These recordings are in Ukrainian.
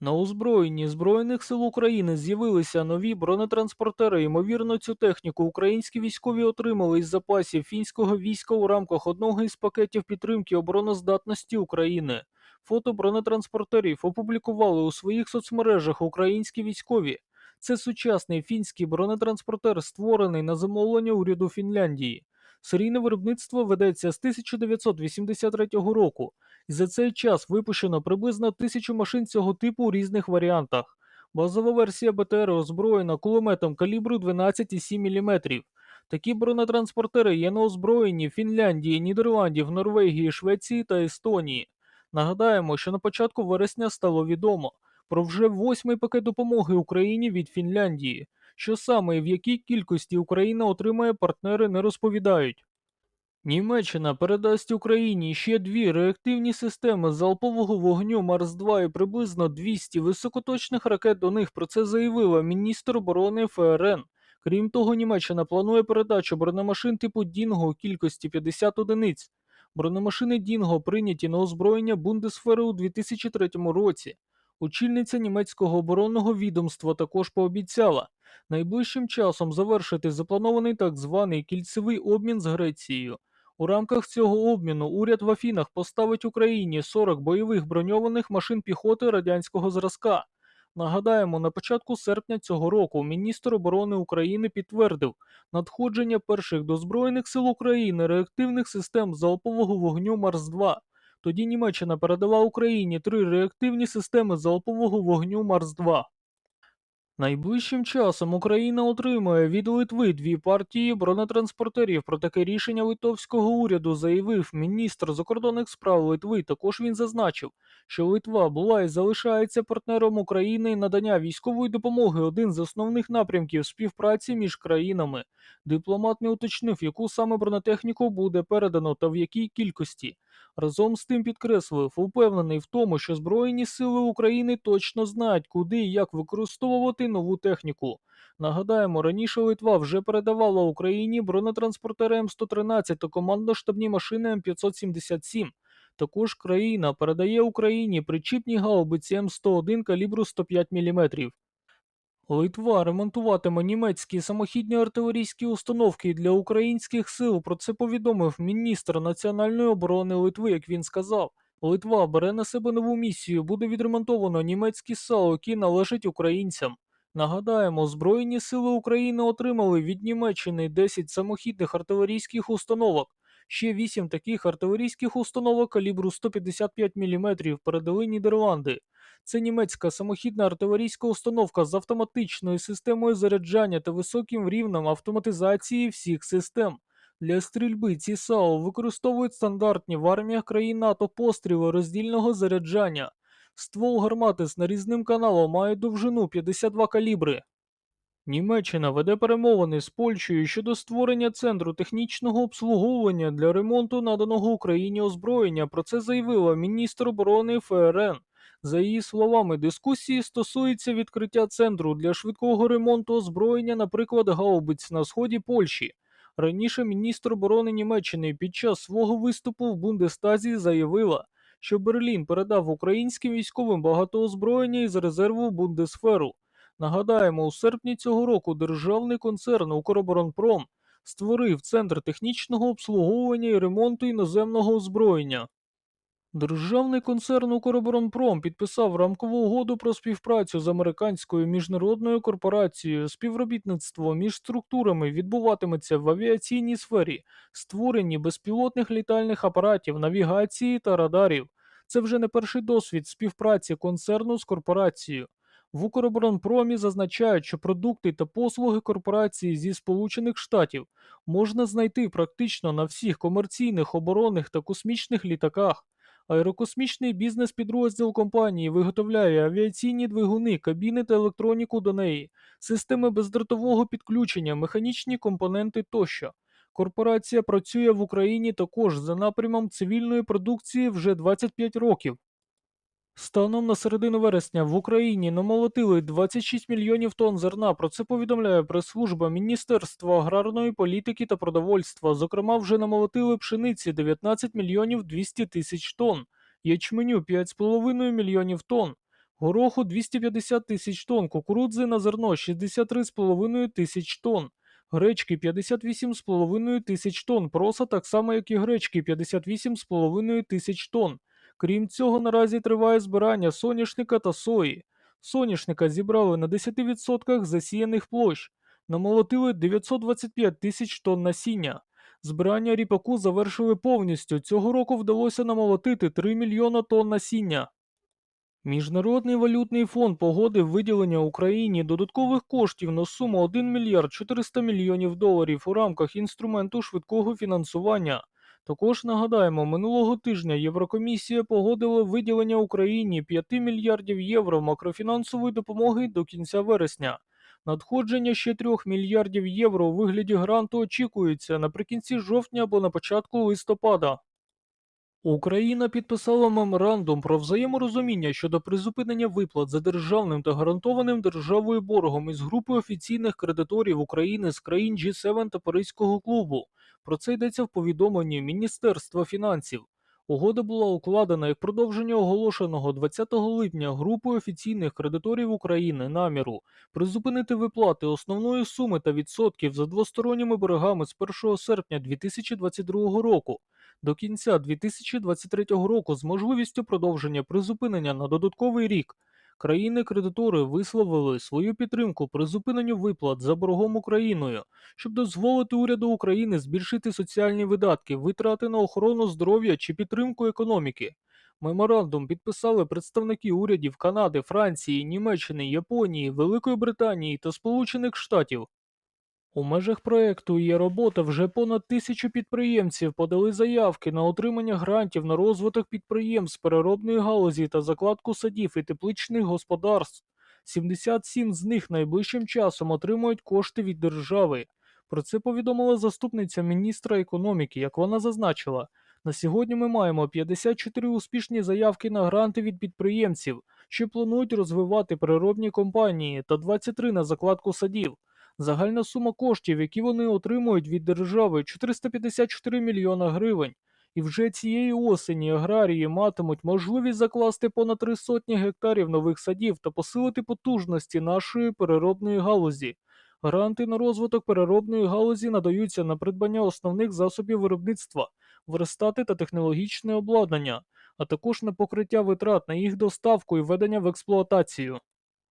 На озброєнні Збройних сил України з'явилися нові бронетранспортери. Ймовірно, цю техніку українські військові отримали із запасів фінського війська у рамках одного із пакетів підтримки обороноздатності України. Фото бронетранспортерів опублікували у своїх соцмережах українські військові. Це сучасний фінський бронетранспортер, створений на замовлення уряду Фінляндії. Серійне виробництво ведеться з 1983 року. І за цей час випущено приблизно тисячу машин цього типу у різних варіантах. Базова версія БТР озброєна кулеметом калібру 12,7 мм. Такі бронетранспортери є на озброєнні Фінляндії, Нідерландів, Норвегії, Швеції та Естонії. Нагадаємо, що на початку вересня стало відомо про вже восьмий пакет допомоги Україні від Фінляндії. Що саме і в якій кількості Україна отримає партнери, не розповідають. Німеччина передасть Україні ще дві реактивні системи залпового вогню Марс-2 і приблизно 200 високоточних ракет до них. Про це заявила міністр оборони ФРН. Крім того, Німеччина планує передачу бронемашин типу Дінго у кількості 50 одиниць. Бронемашини Дінго прийняті на озброєння Бундесфери у 2003 році. Очільниця німецького оборонного відомства також пообіцяла найближчим часом завершити запланований так званий кільцевий обмін з Грецією. У рамках цього обміну уряд в Афінах поставить Україні 40 бойових броньованих машин піхоти радянського зразка. Нагадаємо, на початку серпня цього року міністр оборони України підтвердив надходження перших до Збройних сил України реактивних систем залпового вогню Марс-2. Тоді Німеччина передала Україні три реактивні системи залпового вогню Марс-2. Найближчим часом Україна отримає від Литви дві партії бронетранспортерів. Про таке рішення литовського уряду заявив міністр закордонних справ Литви. Також він зазначив, що Литва була і залишається партнером України надання військової допомоги один з основних напрямків співпраці між країнами. Дипломат не уточнив, яку саме бронетехніку буде передано та в якій кількості. Разом з тим підкреслив, упевнений в тому, що Збройні сили України точно знають, куди і як використовувати нову техніку. Нагадаємо, раніше Литва вже передавала Україні бронетранспортери М113 та командно-штабні машини М577. Також країна передає Україні причіпні гаубиці М101 калібру 105 мм. Литва ремонтуватиме німецькі самохідні артилерійські установки для українських сил. Про це повідомив міністр національної оборони Литви, як він сказав. Литва бере на себе нову місію, буде відремонтовано німецькі САУ, які належать українцям. Нагадаємо, Збройні сили України отримали від Німеччини 10 самохідних артилерійських установок. Ще 8 таких артилерійських установок калібру 155 мм передали Нідерланди. Це німецька самохідна артилерійська установка з автоматичною системою заряджання та високим рівнем автоматизації всіх систем. Для стрільби ці САУ використовують стандартні в арміях країн НАТО постріли роздільного заряджання. Ствол гармати з нарізним каналом має довжину 52 калібри. Німеччина веде перемовини з Польщею щодо створення центру технічного обслуговування для ремонту наданого Україні озброєння. Про це заявила міністр оборони ФРН. За її словами, дискусії стосуються відкриття центру для швидкого ремонту озброєння, наприклад, гаубиць на сході Польщі. Раніше міністр оборони Німеччини під час свого виступу в Бундестазі заявила, що Берлін передав українським військовим багато озброєння із резерву Бундесферу. Нагадаємо, у серпні цього року державний концерн «Укроборонпром» створив Центр технічного обслуговування і ремонту іноземного озброєння. Державний концерн «Укроборонпром» підписав рамкову угоду про співпрацю з американською міжнародною корпорацією. Співробітництво між структурами відбуватиметься в авіаційній сфері, створенні безпілотних літальних апаратів, навігації та радарів. Це вже не перший досвід співпраці концерну з корпорацією. В Укроборонпромі зазначають, що продукти та послуги корпорації зі Сполучених Штатів можна знайти практично на всіх комерційних, оборонних та космічних літаках. Аерокосмічний бізнес-підрозділ компанії виготовляє авіаційні двигуни, кабіни та електроніку до неї, системи бездротового підключення, механічні компоненти тощо. Корпорація працює в Україні також за напрямом цивільної продукції вже 25 років. Станом на середину вересня в Україні намолотили 26 мільйонів тонн зерна. Про це повідомляє прес-служба Міністерства аграрної політики та продовольства. Зокрема, вже намолотили пшениці 19 мільйонів 200 тисяч тонн, ячменю 5,5 мільйонів тонн, гороху 250 тисяч тонн, кукурудзи на зерно 63,5 тисяч тонн. Гречки 58,5 тисяч тонн, проса так само, як і гречки 58,5 тисяч тонн. Крім цього, наразі триває збирання соняшника та сої. Соняшника зібрали на 10% засіяних площ, намолотили 925 тисяч тонн насіння. Збирання ріпаку завершили повністю. Цього року вдалося намолотити 3 мільйона тонн насіння. Міжнародний валютний фонд погодив виділення Україні додаткових коштів на суму 1 мільярд 400 мільйонів доларів у рамках інструменту швидкого фінансування. Також нагадаємо, минулого тижня Єврокомісія погодила виділення Україні 5 мільярдів євро макрофінансової допомоги до кінця вересня. Надходження ще 3 мільярдів євро у вигляді гранту очікується наприкінці жовтня або на початку листопада. Україна підписала меморандум про взаєморозуміння щодо призупинення виплат за державним та гарантованим державою боргом із групи офіційних кредиторів України з країн G7 та Паризького клубу. Про це йдеться в повідомленні Міністерства фінансів. Угода була укладена як продовження оголошеного 20 липня групою офіційних кредиторів України наміру призупинити виплати основної суми та відсотків за двосторонніми боргами з 1 серпня 2022 року до кінця 2023 року з можливістю продовження призупинення на додатковий рік. Країни-кредитори висловили свою підтримку при зупиненню виплат за боргом Україною, щоб дозволити уряду України збільшити соціальні видатки, витрати на охорону здоров'я чи підтримку економіки. Меморандум підписали представники урядів Канади, Франції, Німеччини, Японії, Великої Британії та Сполучених Штатів. У межах проекту є робота вже понад тисячу підприємців подали заявки на отримання грантів на розвиток підприємств переробної галузі та закладку садів і тепличних господарств. 77 з них найближчим часом отримують кошти від держави. Про це повідомила заступниця міністра економіки, як вона зазначила. На сьогодні ми маємо 54 успішні заявки на гранти від підприємців, що планують розвивати переробні компанії, та 23 на закладку садів. Загальна сума коштів, які вони отримують від держави, 454 мільйона гривень. І вже цієї осені аграрії матимуть можливість закласти понад три сотні гектарів нових садів та посилити потужності нашої переробної галузі. Гранти на розвиток переробної галузі надаються на придбання основних засобів виробництва, верстати та технологічне обладнання, а також на покриття витрат на їх доставку і введення в експлуатацію.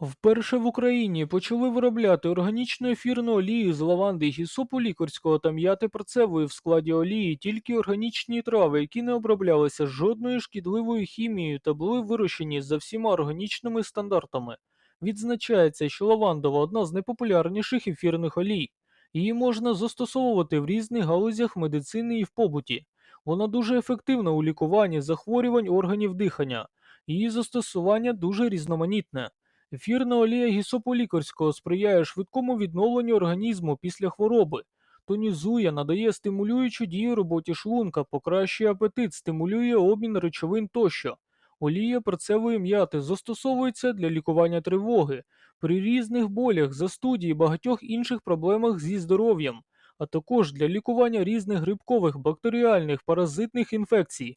Вперше в Україні почали виробляти органічну ефірну олію з лаванди, гісопу лікарського та м'яти перцевої в складі олії тільки органічні трави, які не оброблялися жодною шкідливою хімією та були вирощені за всіма органічними стандартами. Відзначається, що лавандова одна з найпопулярніших ефірних олій. Її можна застосовувати в різних галузях медицини і в побуті. Вона дуже ефективна у лікуванні захворювань органів дихання. Її застосування дуже різноманітне. Ефірна олія гісопу лікарського сприяє швидкому відновленню організму після хвороби, тонізує, надає стимулюючу дію роботі шлунка, покращує апетит, стимулює обмін речовин тощо. Олія перцевої м'яти застосовується для лікування тривоги, при різних болях, застуді і багатьох інших проблемах зі здоров'ям, а також для лікування різних грибкових, бактеріальних, паразитних інфекцій.